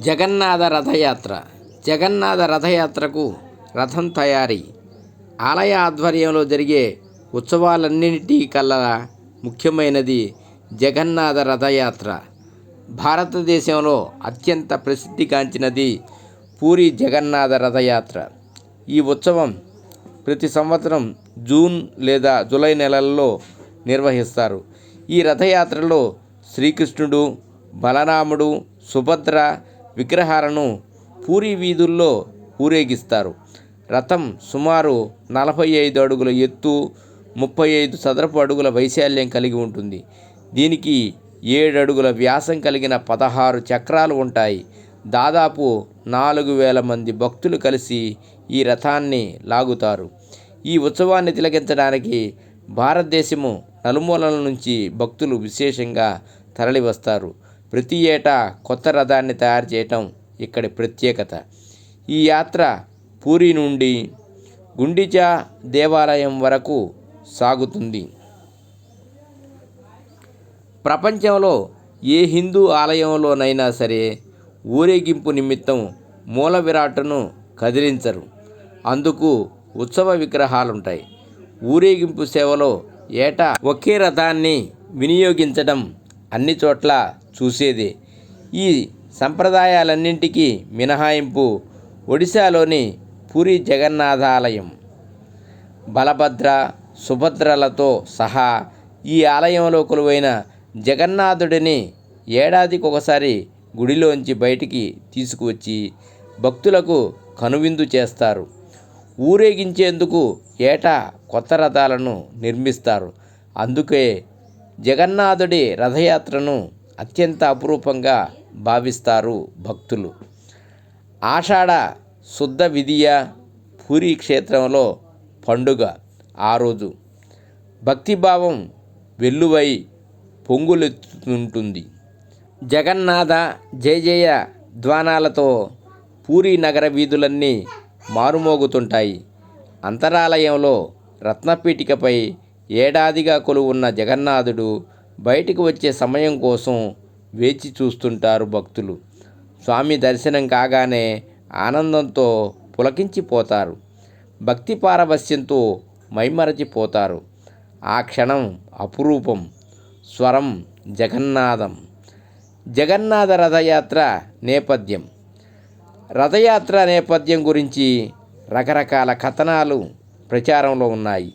జగన్నాథ రథయాత్ర. జగన్నాథ రథయాత్రకు రథం తయారీ. ఆలయ ఆధ్వర్యంలో జరిగే ఉత్సవాలన్నింటి కల్లా ముఖ్యమైనది జగన్నాథ రథయాత్ర. భారతదేశంలో అత్యంత ప్రసిద్ధిగాంచినది పూరి జగన్నాథ రథయాత్ర. ఈ ఉత్సవం ప్రతి సంవత్సరం జూన్ లేదా జూలై నెలల్లో నిర్వహిస్తారు. ఈ రథయాత్రలో శ్రీకృష్ణుడు బలరాముడు సుభద్ర విగ్రహాలను పూరి వీధుల్లో ఊరేగిస్తారు. రథం సుమారు నలభై ఐదు అడుగుల ఎత్తు ముప్పై ఐదు చదరపు అడుగుల వైశాల్యం కలిగి ఉంటుంది. దీనికి ఏడు అడుగుల వ్యాసం కలిగిన పదహారు చక్రాలు ఉంటాయి. దాదాపు నాలుగు వేల మంది భక్తులు కలిసి ఈ రథాన్ని లాగుతారు. ఈ ఉత్సవాన్ని తిలకించడానికి భారతదేశము నలుమూలల నుంచి భక్తులు విశేషంగా తరలివస్తారు. ప్రతి ఏటా కొత్త రథాన్ని తయారు చేయటం ఇక్కడి ప్రత్యేకత. ఈ యాత్ర పూరి నుండి గుండిచా దేవాలయం వరకు సాగుతుంది. ప్రపంచంలో ఏ హిందూ ఆలయంలోనైనా సరే ఊరేగింపు నిమిత్తం మూల విరాట్టును కదిలించరు. అందుకు ఉత్సవ విగ్రహాలుంటాయి. ఊరేగింపు సేవలో ఏటా ఒకే రథాన్ని వినియోగించడం అన్ని చోట్ల చూసేదే. ఈ సంప్రదాయాలన్నింటికీ మినహాయింపు ఒడిశాలోని పూరి జగన్నాథాలయం. బలభద్ర సుభద్రలతో సహా ఈ ఆలయంలో కొలువైన జగన్నాథుడిని ఏడాదికి ఒకసారి గుడిలోంచి బయటికి తీసుకువచ్చి భక్తులకు కనువిందు చేస్తారు. ఊరేగించేందుకు ఏటా కొత్త రథాలను నిర్మిస్తారు. అందుకే జగన్నాథుడి రథయాత్రను అత్యంత అపురూపంగా భావిస్తారు భక్తులు. ఆషాఢ శుద్ధ విధియ పూరి క్షేత్రంలో పండుగ ఆ రోజు. భక్తిభావం వెల్లువై పొంగులెత్తుతుంటుంది. జగన్నాథ జయ జయ ధ్వానాలతో పూరి నగర వీధులన్నీ మారుమోగుతుంటాయి. అంతరాలయంలో రత్నపీఠికపై ఏడాదిగా కొలువున్న జగన్నాథుడు బయటికి వచ్చే సమయం కోసం వేచి చూస్తుంటారు భక్తులు. స్వామి దర్శనం కాగానే ఆనందంతో పులకించిపోతారు భక్తి పారవస్యంతో మైమరచిపోతారు ఆ క్షణం అపురూపం స్వరం జగన్నాథం. జగన్నాథ రథయాత్ర నేపథ్యం. రథయాత్ర నేపథ్యం గురించి రకరకాల కథనాలు ప్రచారంలో ఉన్నాయి.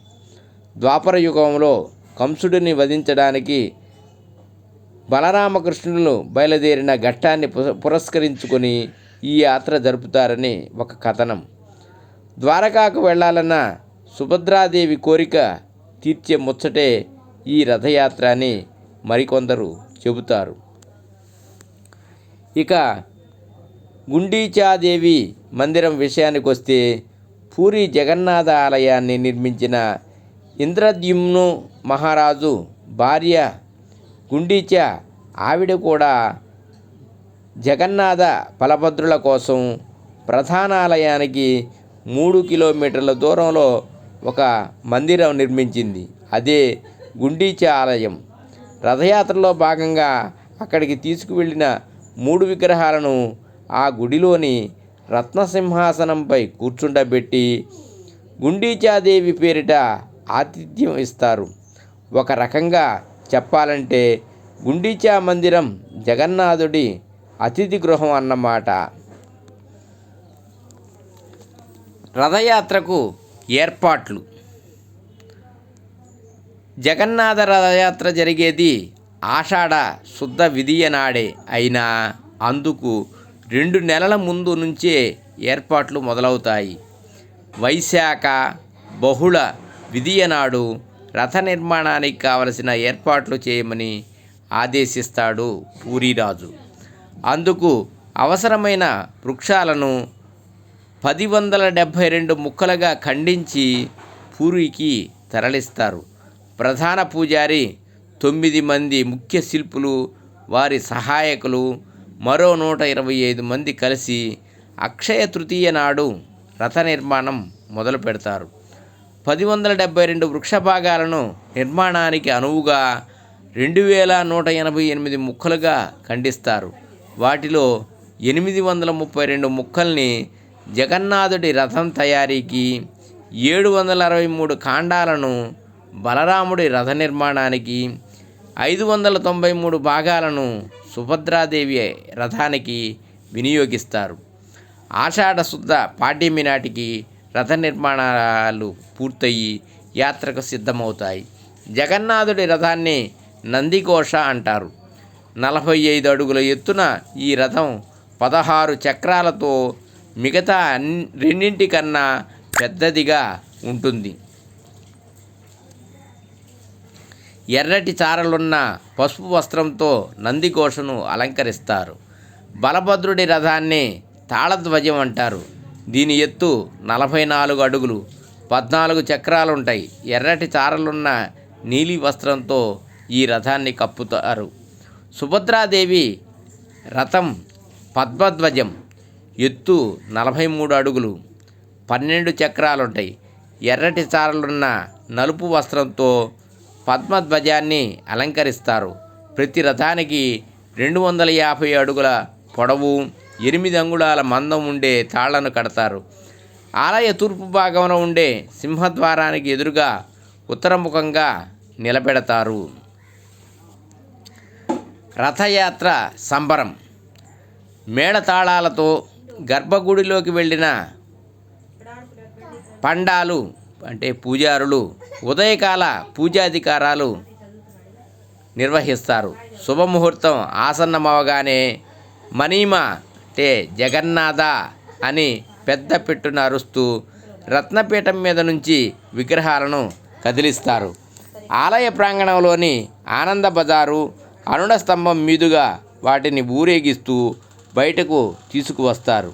ద్వాపర యుగంలో కంసుడిని వధించడానికి బలరామకృష్ణులు బయలుదేరిన ఘట్టాన్ని పురస్కరించుకొని ఈ యాత్ర జరుపుతారని ఒక కథనం. ద్వారకాకు వెళ్ళాలన్న సుభద్రాదేవి కోరిక తీర్చే ముచ్చటే ఈ రథయాత్ర అని మరికొందరు చెబుతారు. ఇక గుండీచాదేవి మందిరం విషయానికి వస్తే పూరి జగన్నాథ ఆలయాన్ని నిర్మించిన ఇంద్రద్యుమ్ను మహారాజు భార్య గుండీచా ఆవిడ కూడా జగన్నాథ బలభద్రుల కోసం ప్రధాన ఆలయానికి మూడు కిలోమీటర్ల దూరంలో ఒక మందిరం నిర్మించింది. అదే గుండీచా ఆలయం. రథయాత్రలో భాగంగా అక్కడికి తీసుకువెళ్ళిన మూడు విగ్రహాలను ఆ గుడిలోని రత్నసింహాసనంపై కూర్చుండబెట్టి గుండీచాదేవి పేరిట ఆతిథ్యం ఇస్తారు. ఒక రకంగా చెప్పాలంటే గుండీచా మందిరం జగన్నాథుడి అతిథి గృహం అన్నమాట. రథయాత్రకు ఏర్పాట్లు. జగన్నాథ రథయాత్ర జరిగేది ఆషాఢ శుద్ధ విధియ నాడే. అయినా అందుకు రెండు నెలల ముందు నుంచే ఏర్పాట్లు మొదలవుతాయి. వైశాఖ బహుళ విధియనాడు రథ నిర్మాణానికి కావలసిన ఏర్పాట్లు చేయమని ఆదేశిస్తాడు పూరిరాజు. అందుకు అవసరమైన వృక్షాలను పది వందల డెబ్భై రెండు ముక్కలుగా ఖండించి పూరికి తరలిస్తారు. ప్రధాన పూజారి తొమ్మిది మంది ముఖ్య శిల్పులు వారి సహాయకులు మరో నూట ఇరవై ఐదు మంది కలిసి అక్షయ తృతీయ నాడు రథ నిర్మాణం మొదలు పెడతారు పది వందల డెబ్బై రెండు వృక్ష భాగాలను నిర్మాణానికి అనువుగా రెండు వేల నూట ఎనభై ఎనిమిది ముక్కలుగా ఖండిస్తారు. వాటిలో ఎనిమిది వందల ముప్పై రెండు ముక్కల్ని జగన్నాథుడి రథం తయారీకి ఏడు వందల అరవై మూడు కాండాలను బలరాముడి రథ నిర్మాణానికి ఐదు వందల తొంభై మూడు భాగాలను సుభద్రాదేవి రథానికి వినియోగిస్తారు. ఆషాఢ శుద్ధ పాడ్యమి నాటికి రథ నిర్మాణాలు పూర్తయి యాత్రకు సిద్ధమవుతాయి. జగన్నాథుడి రథాన్ని నందిఘోష అంటారు. నలభై ఐదు అడుగుల ఎత్తున ఈ రథం పదహారు చక్రాలతో మిగతా రెండింటికన్నా పెద్దదిగా ఉంటుంది. ఎర్రటి చారలున్న పసుపు వస్త్రంతో నందిఘోషను అలంకరిస్తారు. బలభద్రుడి రథాన్ని తాళధ్వజం అంటారు. దీని ఎత్తు నలభై నాలుగు అడుగులు. పద్నాలుగు చక్రాలుంటాయి. ఎర్రటి చారలున్న నీలి వస్త్రంతో ఈ రథాన్ని కప్పుతారు. సుభద్రాదేవి రథం పద్మధ్వజం. ఎత్తు నలభై మూడు అడుగులు. పన్నెండు చక్రాలుంటాయి. ఎర్రటి చారలున్న నలుపు వస్త్రంతో పద్మధ్వజాన్ని అలంకరిస్తారు. ప్రతి రథానికి రెండు వందల యాభై అడుగుల పొడవు ఎనిమిది అంగుళాల మందం ఉండే తాళ్ళను కడతారు. ఆలయ తూర్పు భాగంలో ఉండే సింహద్వారానికి ఎదురుగా ఉత్తరముఖంగా నిలబెడతారు. రథయాత్ర సంబరం. మేళతాళాలతో గర్భగుడిలోకి వెళ్ళిన పండాలు అంటే పూజారులు ఉదయకాల పూజాధికారాలు నిర్వహిస్తారు. శుభముహూర్తం ఆసన్నమవగానే మనీమ అంటే జగన్నాథ అని పెద్ద పెట్టున అరుస్తూ రత్నపీఠం మీద నుంచి విగ్రహాలను కదిలిస్తారు. ఆలయ ప్రాంగణంలోని ఆనంద బజారు అరుణ స్తంభం మీదుగా వాటిని ఊరేగిస్తూ బయటకు తీసుకువస్తారు.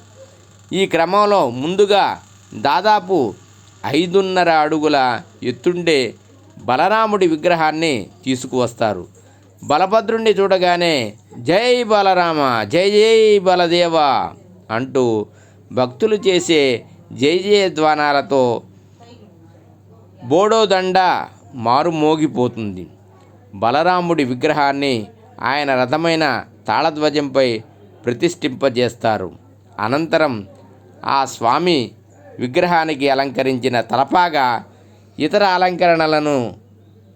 ఈ క్రమంలో ముందుగా దాదాపు ఐదున్నర అడుగుల ఎత్తుండే బలరాముడి విగ్రహాన్ని తీసుకువస్తారు. బలభద్రుణ్ణి చూడగానే జై బలరామ జై జై బలదేవ అంటూ భక్తులు చేసే జై జయ ధ్వానాలతో బోడోదండ మారుమోగిపోతుంది బలరాముడి విగ్రహాన్ని ఆయన రథమైన తాళధ్వజంపై ప్రతిష్ఠింపజేస్తారు. అనంతరం ఆ స్వామి విగ్రహానికి అలంకరించిన తలపాగా ఇతర అలంకరణలను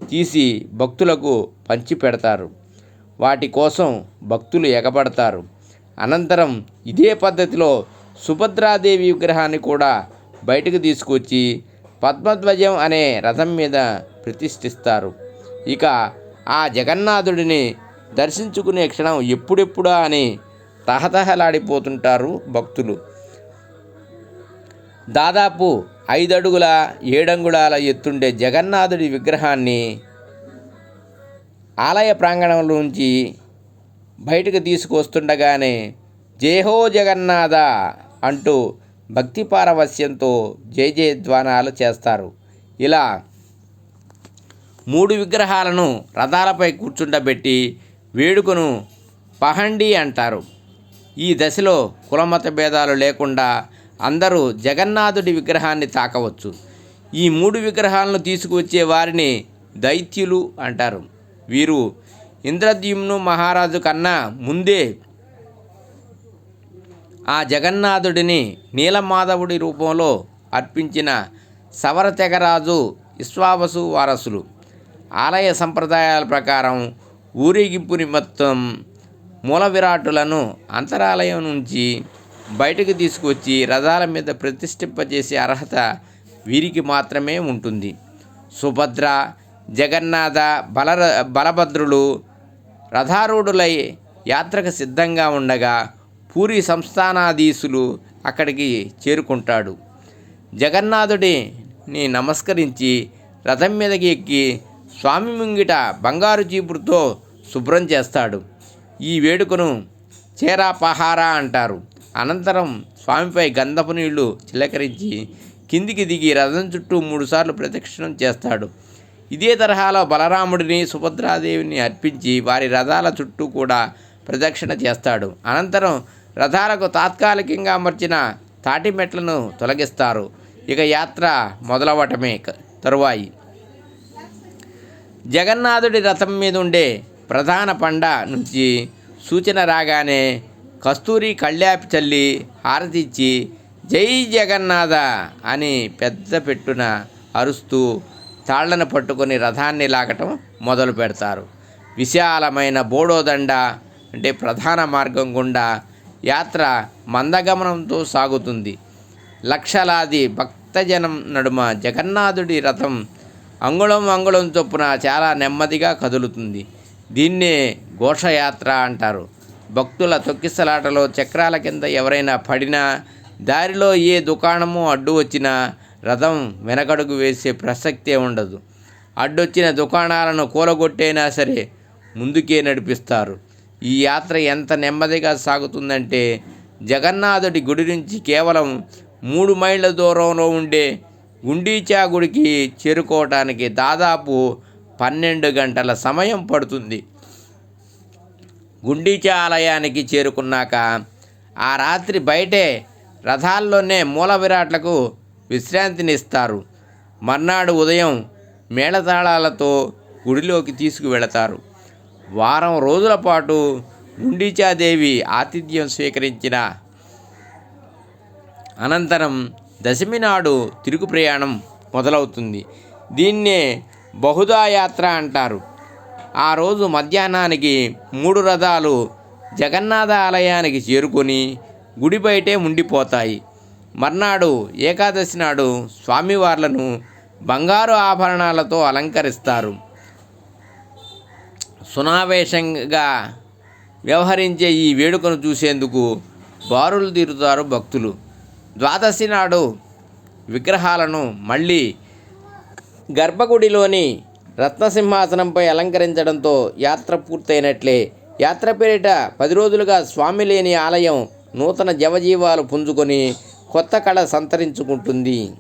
తీసి భక్తులకు పంచిపెడతారు. వాటి కోసం భక్తులు ఎగబడతారు. అనంతరం ఇదే పద్ధతిలో సుభద్రాదేవి విగ్రహాన్ని కూడా బయటకు తీసుకొచ్చి పద్మధ్వజం అనే రథం మీద ప్రతిష్ఠిస్తారు. ఇక ఆ జగన్నాథుడిని దర్శించుకునే క్షణం ఎప్పుడెప్పుడా అని తహతహలాడిపోతుంటారు భక్తులు. దాదాపు ఐదడుగుల ఏడంగుళాల ఎత్తుండే జగన్నాథుడి విగ్రహాన్ని ఆలయ ప్రాంగణంలోంచి బయటకు తీసుకొస్తుండగానే జయహో జగన్నాథ అంటూ భక్తి పారవస్యంతో జయ జయధ్వానాలు చేస్తారు. ఇలా మూడు విగ్రహాలను రథాలపై కూర్చుండబెట్టి వేడుకను పహండి అంటారు. ఈ దశలో కులమత భేదాలు లేకుండా అందరూ జగన్నాథుడి విగ్రహాన్ని తాకవచ్చు. ఈ మూడు విగ్రహాలను తీసుకువచ్చే వారిని దైత్యులు అంటారు. వీరు ఇంద్రద్యుమ్ను మహారాజు కన్నా ముందే ఆ జగన్నాథుడిని నీలమాధవుడి రూపంలో అర్పించిన సవర తెగరాజు విశ్వావసు వారసులు. ఆలయ సంప్రదాయాల ప్రకారం ఊరేగింపు నిమిత్తం మూల విరాటులను అంతరాలయం నుంచి బయటకు తీసుకొచ్చి రథాల మీద ప్రతిష్ఠింపజేసే అర్హత వీరికి మాత్రమే ఉంటుంది. సుభద్ర జగన్నాథ బల బలభద్రులు రథారూఢులై యాత్రకు సిద్ధంగా ఉండగా పూరి సంస్థానాధీశులు అక్కడికి చేరుకుంటాడు. జగన్నాథుడిని నమస్కరించి రథం మీదకి ఎక్కి స్వామి ముంగిట బంగారు చీపురుతో శుభ్రం చేస్తాడు. ఈ వేడుకను చేరాపహార అంటారు. అనంతరం స్వామిపై గంధపు నీళ్ళు చిలకరించి కిందికి దిగి రథం చుట్టూ మూడుసార్లు ప్రదక్షిణం చేస్తాడు. ఇదే తరహాలో బలరాముడిని సుభద్రాదేవిని అర్పించి వారి రథాల చుట్టూ కూడా ప్రదక్షిణ చేస్తాడు. అనంతరం రథాలకు తాత్కాలికంగా అమర్చిన తాటి మెట్లను తొలగిస్తారు. ఇక యాత్ర మొదలవటమే తరువాయి. జగన్నాథుడి రథం మీద ఉండే ప్రధాన పండ నుంచి సూచన రాగానే కస్తూరి కళ్యాపి చల్లి హారతిచ్చి జై జగన్నాథ అని పెద్ద పెట్టున అరుస్తూ తాళ్ళను పట్టుకొని రథాన్ని లాగటం మొదలు పెడతారు. విశాలమైన బోడోదండ అంటే ప్రధాన మార్గం గుండా యాత్ర మందగమనంతో సాగుతుంది. లక్షలాది భక్తజనం నడుమ జగన్నాథుడి రథం అంగుళం అంగుళం చొప్పున చాలా నెమ్మదిగా కదులుతుంది. దీన్నే ఘోషయాత్ర అంటారు. భక్తుల తొక్కిసలాటలో చక్రాల కింద ఎవరైనా పడినా దారిలో ఏ దుకాణము అడ్డు వచ్చినా రథం వెనకడుగు వేసే ప్రసక్తే ఉండదు. అడ్డొచ్చిన దుకాణాలను కూలగొట్టైనా సరే ముందుకే నడిపిస్తారు. ఈ యాత్ర ఎంత నెమ్మదిగా సాగుతుందంటే జగన్నాథుడి గుడి నుంచి కేవలం మూడు మైళ్ళ దూరంలో ఉండే గుండీచా గుడికి చేరుకోవటానికి దాదాపు పన్నెండు గంటల సమయం పడుతుంది. గుండీచా ఆలయానికి చేరుకున్నాక ఆ రాత్రి బయటే రథాల్లోనే మూల విరాట్లకు విశ్రాంతినిస్తారు. మర్నాడు ఉదయం మేళతాళాలతో గుడిలోకి తీసుకువెళతారు. వారం రోజుల పాటు గుండీచాదేవి ఆతిథ్యం స్వీకరించిన అనంతరం దశమి నాడు తిరుగు ప్రయాణం మొదలవుతుంది. దీన్నే బహుదా యాత్ర అంటారు. ఆ రోజు మధ్యాహ్నానికి మూడు రథాలు జగన్నాథ ఆలయానికి చేరుకొని గుడి బయటే ఉండిపోతాయి. మర్నాడు ఏకాదశి నాడు స్వామివార్లను బంగారు ఆభరణాలతో అలంకరిస్తారు. సునావేశంగా వ్యవహరించే ఈ వేడుకను చూసేందుకు బారులు తీరుతారు భక్తులు. ద్వాదశి నాడు విగ్రహాలను మళ్ళీ గర్భగుడిలోని రత్నసింహాసనంపై అలంకరించడంతో యాత్ర పూర్తయినట్లే. యాత్ర పేరిట పది రోజులుగా స్వామి లేని ఆలయం నూతన జవజీవాలు పుంజుకొని కొత్త కళ సంతరించుకుంటుంది.